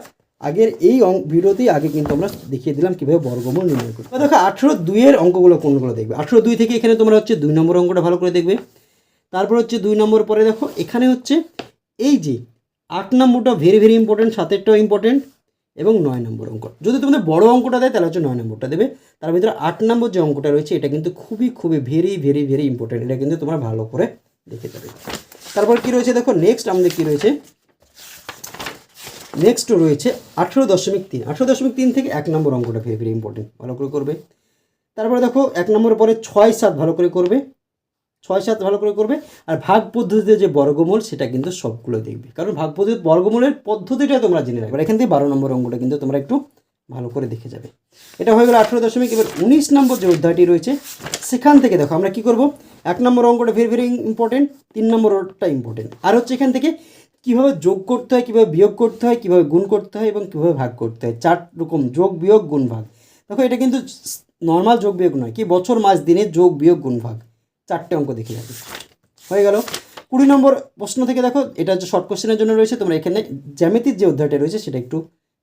আগের এই ভিডিওতেই আগে কিন্তু আমরা দেখিয়ে দিলাম কীভাবে বর্গমূল নির্ণয় করতে দেখো, আঠেরো দুইয়ের অঙ্কগুলো কোনগুলো দেখবে? আঠেরো দুই থেকে এখানে তোমরা হচ্ছে দুই নম্বর অঙ্কটা ভালো করে দেখবে। তারপর হচ্ছে দুই নম্বর পরে দেখো, এখানে হচ্ছে এই যে আট নম্বরটা ভেরি ভেরি ইম্পর্টেন্ট সাতেরটাও ইম্পর্টেন্ট এবং নয় নম্বর অঙ্ক। যদি তোমাদের বড় অঙ্কটা দেয়, তাহলে হচ্ছে নয় নম্বরটা দেবে। তার ভিতরে আট নম্বর যে অঙ্কটা রয়েছে, এটা কিন্তু খুবই খুবই ভেরি ভেরি ভেরি ইম্পর্টেন্ট এটা কিন্তু তোমরা ভালো করে দেখে যাবে। তারপর কি রয়েছে দেখো? নেক্সট আমাদের কি রয়েছে? নেক্সট রয়েছে আঠেরো দশমিক তিন। আঠেরো দশমিক তিন থেকে এক নম্বর অঙ্কটা ভেরি ভেরি ইম্পর্টেন্ট ভালো করে করবে। তারপরে দেখো, এক নম্বর পরে ছয় সাত ভালো করে করবে। ছয় সাত ভালো করে করবে। আর ভাগ পদ্ধতিতে যে বর্গমূল, সেটা কিন্তু সবগুলো দেখবে। কারণ ভাগ পদ্ধতি, বর্গমূলের পদ্ধতিটা তোমরা জেনে রাখবে। এখান থেকে বারো নম্বর অঙ্কটা কিন্তু তোমরা একটু ভালো করে দেখে যাবে। এটা হয়ে গেল আঠেরো দশমিক। এবার উনিশ নম্বর যে অধ্যায়টি রয়েছে, সেখান থেকে দেখো আমরা কি করব? এক নম্বর অঙ্কটা ভেরি ভেরি ইম্পর্টেন্ট তিন নম্বরটা ইম্পর্টেন্ট আর হচ্ছে এখান থেকে কীভাবে যোগ করতে হয়, কীভাবে বিয়োগ করতে হয়, কীভাবে গুণ করতে হয় এবং কীভাবে ভাগ করতে হয়। চার রকম যোগ, বিয়োগ, গুণ, ভাগ। দেখো এটা কিন্তু নর্মাল যোগ, বিয়োগ নয়। কি বছর, মাস, দিনে যোগ, বিয়োগ, গুণ, ভাগ। চারটে অঙ্ক দেখে যাবে হয়ে গেল। কুড়ি নম্বর প্রশ্ন থেকে দেখো, এটা হচ্ছে শর্ট কোশ্চেনের জন্য রয়েছে, তোমরা এখানে জ্যামিতির যে অধ্যায়টা রয়েছে সেটা একটু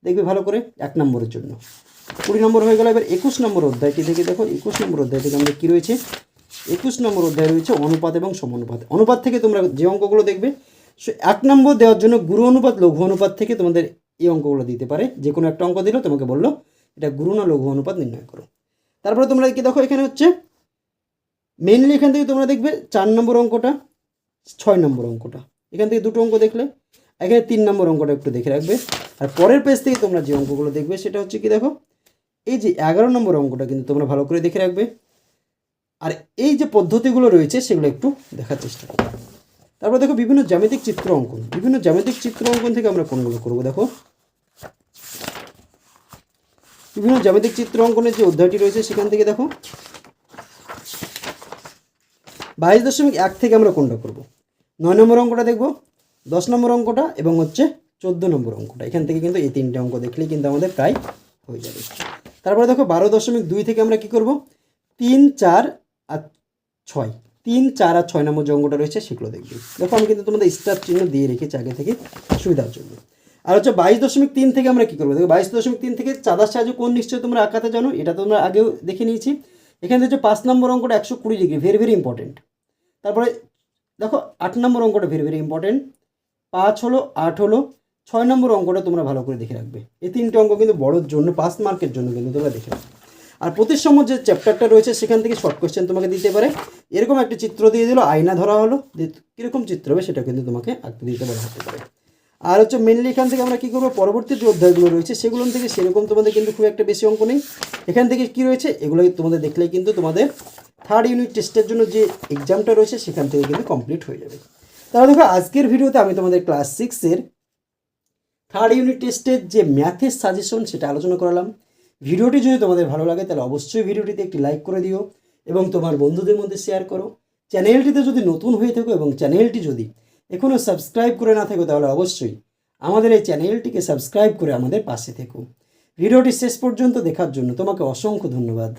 দেখবে ভালো করে এক নম্বরের জন্য। কুড়ি নম্বর হয়ে গেল, এবার একুশ নম্বর অধ্যায়টি থেকে দেখো, একুশ নম্বর অধ্যায় থেকে আমাদের কী রয়েছে? একুশ নম্বর অধ্যায় রয়েছে অনুপাত এবং সমানুপাত। অনুপাত থেকে তোমরা যে অঙ্কগুলো দেখবে, সে এক নম্বর দেওয়ার জন্য গুরু অনুপাত, লঘু অনুপাত থেকে তোমাদের এই অঙ্কগুলো দিতে পারে। যে কোনো একটা অঙ্ক দিলেও তোমাকে বলল, এটা গুরু না লঘু অনুপাত নির্ণয় করো। তারপরে তোমরা কি দেখো, এখানে হচ্ছে মেনলি এখান থেকে তোমরা দেখবে চার নম্বর অঙ্কটা, ছয় নম্বর অঙ্কটা। এখান থেকে দুটো অঙ্ক দেখলে, এখানে তিন নম্বর অঙ্কটা একটু দেখে রাখবে। আর পরের পেজ থেকে তোমরা যে অঙ্কগুলো দেখবে, সেটা হচ্ছে কি দেখো, এই যে এগারো নম্বর অঙ্কটা কিন্তু তোমরা ভালো করে দেখে রাখবে। আর এই যে পদ্ধতিগুলো রয়েছে, সেগুলো একটু দেখার চেষ্টা করবে তারপর দেখো বিভিন্ন জ্যামিতিক চিত্র অঙ্কন। বিভিন্ন জ্যামিতিক চিত্র অঙ্কন থেকে আমরা কোনগুলো করব দেখো? বিভিন্ন জ্যামিতিক চিত্র অঙ্কনের যে অধ্যায়টি রয়েছে, সেখান থেকে দেখো বাইশ দশমিক এক থেকে আমরা কোনটা করব? নয় নম্বর অঙ্কটা দেখব, দশ নম্বর অঙ্কটা এবং হচ্ছে চোদ্দ নম্বর অঙ্কটা। এখান থেকে কিন্তু এই তিনটে অঙ্ক দেখলেই কিন্তু আমাদের প্রায় হয়ে যাবে। তারপরে দেখো, বারো দশমিক দুই থেকে আমরা কি করব? তিন, চার আর ছয়। তিন, চার আর ছয় নম্বর যে অঙ্কটা রয়েছে সেগুলো দেখবে। দেখো, আমি কিন্তু তোমাদের স্টার চিহ্ন দিয়ে রেখেছি আগে থেকে সুবিধার জন্য। আর হচ্ছে বাইশ দশমিক তিন থেকে আমরা কী করব? দেখো, বাইশ দশমিক তিন থেকে চাঁদার সাহায্যে কোন নিশ্চয় তোমরা আঁকাতে জানো, এটা তোমরা আগেও দেখে নিয়েছি। এখানে হচ্ছে পাঁচ নম্বর অঙ্কটা একশো কুড়ি ডিগ্রি ভেরি ভেরি ইম্পর্টেন্ট তারপরে দেখো, আট নম্বর অঙ্কটা ভেরি ভেরি ইম্পর্টেন্ট পাঁচ হলো, আট হলো, ছয় নম্বর অঙ্কটা তোমরা ভালো করে দেখে রাখবে। এই তিনটে অঙ্ক কিন্তু বড়োর জন্য পাস মার্কের জন্য কিন্তু তোমরা দেখে রাখবে। আর প্রতিসম যে চ্যাপ্টারটা রয়েছে, সেখান থেকে শর্ট কোয়েশ্চেন তোমাকে দিতে পারে। এরকম একটা চিত্র দিয়ে দিল, আয়না ধরা হলো কীরকম চিত্র হবে সেটা কিন্তু তোমাকে আঁকতে দিতে পারা হতে পারে আর হচ্ছে মেনলি এখান থেকে আমরা কী করব? পরবর্তী যে অধ্যায়গুলো রয়েছে সেগুলো থেকে সেরকম তোমাদের কিন্তু খুব একটা বেশি অঙ্ক নেই। এখান থেকে কী রয়েছে? এগুলো তোমাদের দেখলেই কিন্তু তোমাদের থার্ড ইউনিট টেস্টের জন্য যে এক্সামটা রয়েছে, সেখান থেকে কিন্তু কমপ্লিট হয়ে যাবে। তাহলে দেখো, আজকের ভিডিওতে আমি তোমাদের ক্লাস সিক্সের থার্ড ইউনিট টেস্টের যে ম্যাথের সাজেশন সেটা আলোচনা করালাম। ভিডিওটি যদি তোমাদের ভালো লাগে, তাহলে অবশ্যই ভিডিওটিতে একটি লাইক করে দিও এবং তোমার বন্ধুদের মধ্যে শেয়ার করো। চ্যানেলটিতে যদি নতুন হয়ে থাকো এবং চ্যানেলটি যদি এখনও সাবস্ক্রাইব করে না থাকো তাহলে অবশ্যই আমাদের এই চ্যানেলটিকে সাবস্ক্রাইব করে আমাদের পাশে থেকো। ভিডিওটি শেষ পর্যন্ত দেখার জন্য তোমাকে অসংখ্য ধন্যবাদ।